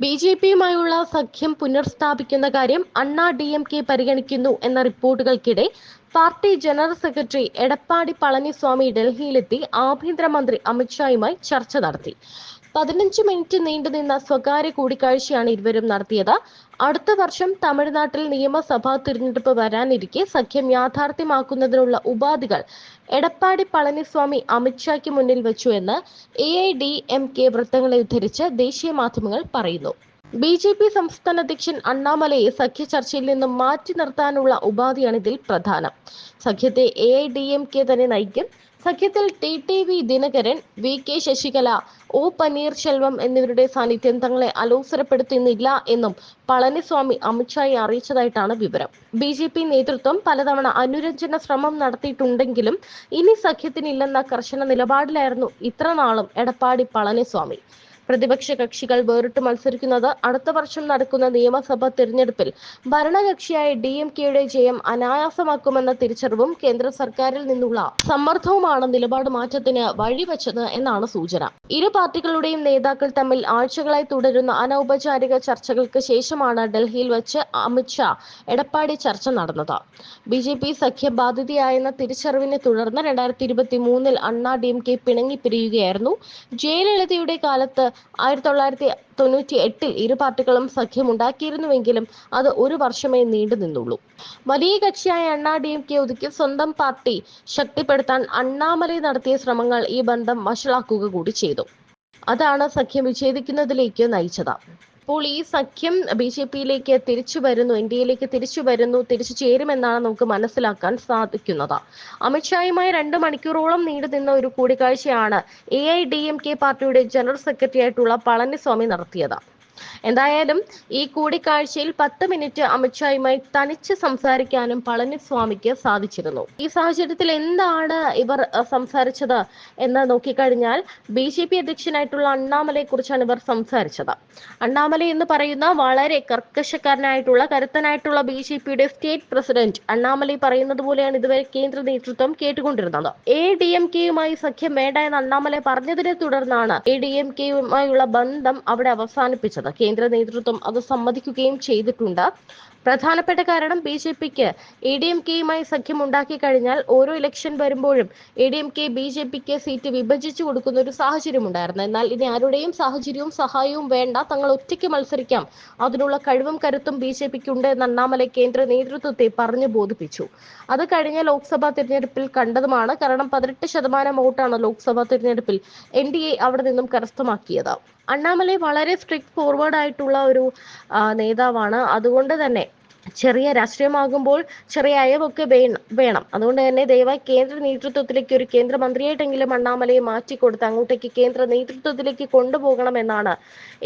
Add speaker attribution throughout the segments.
Speaker 1: B J പിയുമായുള്ള സഖ്യം പുനർസ്ഥാപിക്കുന്ന കാര്യം അണ്ണാ D M K പരിഗണിക്കുന്നു എന്ന റിപ്പോർട്ടുകൾക്കിടെ party general secretary Edappadi Palaniswami ഡൽഹിയിലെത്തി ആഭ്യന്തരമന്ത്രി അമിത്ഷായുമായി ചർച്ച നടത്തി. പതിനഞ്ച് മിനിറ്റ് നീണ്ടുനിന്ന സ്വകാര്യ കൂടിക്കാഴ്ചയാണ് ഇരുവരും നടത്തിയത്. അടുത്ത വർഷം തമിഴ്നാട്ടിൽ നിയമസഭാ തിരഞ്ഞെടുപ്പ് വരാനിരിക്കെ സഖ്യം യാഥാർത്ഥ്യമാക്കുന്നതിനുള്ള ഉപാധികൾ എടപ്പാടി പളനിസ്വാമി അമിത്ഷായ്ക്ക് മുന്നിൽ വെച്ചു എന്ന് A I D M K വൃത്തങ്ങളെ ഉദ്ധരിച്ച് ദേശീയ മാധ്യമങ്ങൾ പറയുന്നു. ബി ജെ പി സംസ്ഥാന അധ്യക്ഷൻ അണ്ണാമലയെ സഖ്യ ചർച്ചയിൽ നിന്നും മാറ്റി നിർത്താനുള്ള ഉപാധിയാണ് ഇതിൽ പ്രധാനം. സഖ്യത്തെ A I D M K തന്നെ നയിക്കും. സഖ്യത്തിൽ T T V Dhinakaran V K Sasikala O Panneerselvam എന്നിവരുടെ സാന്നിധ്യം തങ്ങളെ അലോസരപ്പെടുത്തുന്നില്ല എന്നും പളനിസ്വാമി അമിത്ഷായെ അറിയിച്ചതായിട്ടാണ് വിവരം. ബി ജെ പി നേതൃത്വം പലതവണ അനുരഞ്ജന ശ്രമം നടത്തിയിട്ടുണ്ടെങ്കിലും ഇനി സഖ്യത്തിനില്ലെന്ന കർശന നിലപാടിലായിരുന്നു ഇത്രനാളും എടപ്പാടി പളനിസ്വാമി. പ്രതിപക്ഷ കക്ഷികൾ വേറിട്ട് മത്സരിക്കുന്നത് അടുത്ത വർഷം നടക്കുന്ന നിയമസഭാ തിരഞ്ഞെടുപ്പിൽ ഭരണകക്ഷിയായ ഡി എം കെയുടെ ജയം അനായാസമാക്കുമെന്ന തിരിച്ചറിവും കേന്ദ്ര സർക്കാരിൽ നിന്നുള്ള സമ്മർദ്ദവുമാണ് നിലപാട് മാറ്റത്തിന് വഴിവെച്ചത് എന്നാണ് സൂചന. ഇരു പാർട്ടികളുടെയും നേതാക്കൾ തമ്മിൽ ആഴ്ചകളായി തുടരുന്ന അനൗപചാരിക ചർച്ചകൾക്ക് ശേഷമാണ് ഡൽഹിയിൽ വെച്ച് അമിത്ഷാ എടപ്പാടി ചർച്ച നടന്നത്. ബി ജെ പി സഖ്യ ബാധിതയായെന്ന തിരിച്ചറിവിനെ തുടർന്ന് രണ്ടായിരത്തി ഇരുപത്തി മൂന്നിൽ അണ്ണാ ഡി എം കെ പിണങ്ങി പിരിയുകയായിരുന്നു. ജയലളിതയുടെ കാലത്ത് ആയിരത്തി തൊള്ളായിരത്തി തൊണ്ണൂറ്റി എട്ടിൽ ഇരു പാർട്ടികളും സഖ്യമുണ്ടാക്കിയിരുന്നുവെങ്കിലും അത് ഒരു വർഷമേ നീണ്ടു നിന്നുള്ളൂ. വലിയ കക്ഷിയായ അണ്ണാ ഡി എം കെ ഒതുക്കി സ്വന്തം പാർട്ടി ശക്തിപ്പെടുത്താൻ അണ്ണാമലൈ നടത്തിയ ശ്രമങ്ങൾ ഈ ബന്ധം വഷളാക്കുക കൂടി ചെയ്തു. അതാണ് സഖ്യം വിച്ഛേദിക്കുന്നതിലേക്ക് നയിച്ചത്. അപ്പോൾ ഈ സഖ്യം ബി ജെ പിയിലേക്ക് തിരിച്ചു വരുന്നു എയിലേക്ക് തിരിച്ചു വരുന്നു തിരിച്ചു ചേരുമെന്നാണ് നമുക്ക് മനസ്സിലാക്കാൻ സാധിക്കുന്നത്. അമിത്ഷായുമായി രണ്ട് മണിക്കൂറോളം നീണ്ടു നിന്ന ഒരു കൂടിക്കാഴ്ചയാണ് A I D M K പാർട്ടിയുടെ ജനറൽ സെക്രട്ടറി ആയിട്ടുള്ള പളനിസ്വാമി നടത്തിയത്. എന്തായാലും ഈ കൂടിക്കാഴ്ചയിൽ പത്ത് മിനിറ്റ് അമിത്ഷായുമായി തനിച്ച് സംസാരിക്കാനും പളനിസ്വാമിക്ക് സാധിച്ചിരുന്നു. ഈ സാഹചര്യത്തിൽ എന്താണ് ഇവർ സംസാരിച്ചത് എന്ന് നോക്കിക്കഴിഞ്ഞാൽ ബി ജെ പി അധ്യക്ഷനായിട്ടുള്ള അണ്ണാമലയെ കുറിച്ചാണ് ഇവർ സംസാരിച്ചത്. അണ്ണാമല എന്ന് പറയുന്ന വളരെ കർക്കശക്കാരനായിട്ടുള്ള കരുത്തനായിട്ടുള്ള ബി ജെ പിയുടെ സ്റ്റേറ്റ് പ്രസിഡന്റ് അണ്ണാമല പറയുന്നത് പോലെയാണ് ഇതുവരെ കേന്ദ്ര നേതൃത്വം കേട്ടുകൊണ്ടിരുന്നത്. എ ഡി എം കെയുമായി സഖ്യം വേണ്ട എന്ന് അണ്ണാമല പറഞ്ഞതിനെ തുടർന്നാണ് എ ഡി എം കെയുമായുള്ള ബന്ധം അവിടെ അവസാനിപ്പിച്ചത്. കേന്ദ്ര നേതൃത്വം അത് സമ്മതിക്കുകയും ചെയ്തിട്ടുണ്ട്. പ്രധാനപ്പെട്ട കാരണം ബി ജെ പിക്ക് എ ഡി എം കെയുമായി സഖ്യം ഉണ്ടാക്കി കഴിഞ്ഞാൽ ഓരോ ഇലക്ഷൻ വരുമ്പോഴും A D M K B J pick seat വിഭജിച്ചു കൊടുക്കുന്ന ഒരു സാഹചര്യം ഉണ്ടായിരുന്നു. എന്നാൽ ഇനി ആരുടെയും സാഹചര്യവും സഹായവും വേണ്ട. തങ്ങൾ ഒറ്റയ്ക്ക് മത്സരിക്കാം. അതിനുള്ള കഴിവും കരുത്തും ബി ജെ പിക്ക് ഉണ്ട് എന്ന് അണ്ണാമല കേന്ദ്ര നേതൃത്വത്തെ പറഞ്ഞു ബോധിപ്പിച്ചു. അത് കഴിഞ്ഞ ലോക്സഭാ തിരഞ്ഞെടുപ്പിൽ കണ്ടതുമാണ്. കാരണം പതിനെട്ട് ശതമാനം വോട്ടാണ് ലോക്സഭാ തിരഞ്ഞെടുപ്പിൽ എൻ ഡി എ അവിടെ നിന്നും കരസ്ഥമാക്കിയത്. അണ്ണാമലൈ വളരെ സ്ട്രിക്ട് ഫോർവേഡ് ആയിട്ടുള്ള ഒരു നേതാവാണ്. അതുകൊണ്ട് തന്നെ ചെറിയ രാഷ്ട്രീയമാകുമ്പോൾ ചെറിയ അയവൊക്കെ വേണം. അതുകൊണ്ട് തന്നെ ദയവായി കേന്ദ്ര നേതൃത്വത്തിലേക്ക് ഒരു കേന്ദ്രമന്ത്രിയായിട്ടെങ്കിലും അണ്ണാമലയെ മാറ്റിക്കൊടുത്ത് അങ്ങോട്ടേക്ക് കേന്ദ്ര നേതൃത്വത്തിലേക്ക് കൊണ്ടുപോകണമെന്നാണ്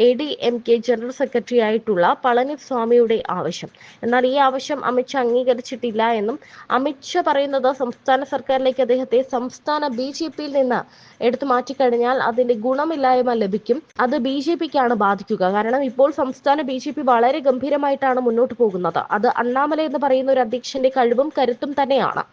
Speaker 1: A D M K general secretary ആയിട്ടുള്ള പളനിസ്വാമിയുടെ ആവശ്യം. എന്നാൽ ഈ ആവശ്യം അമിത്ഷാ അംഗീകരിച്ചിട്ടില്ല എന്നും അമിത്ഷാ പറയുന്നത് സംസ്ഥാന സർക്കാരിലേക്ക് അദ്ദേഹത്തെ സംസ്ഥാന ബി ജെ പിയിൽ നിന്ന് എടുത്തു മാറ്റിക്കഴിഞ്ഞാൽ അതിന്റെ ഗുണമില്ലായ്മ ലഭിക്കും. അത് ബി ജെ പിക്കാണ് ബാധിക്കുക. കാരണം ഇപ്പോൾ സംസ്ഥാന ബി ജെ പി വളരെ ഗംഭീരമായിട്ടാണ് മുന്നോട്ട് പോകുന്നത്. അത് അണ്ണാമല എന്ന് പറയുന്ന ഒരു അധ്യക്ഷന്റെ കഴിവും കരുത്തും തന്നെയാണ്.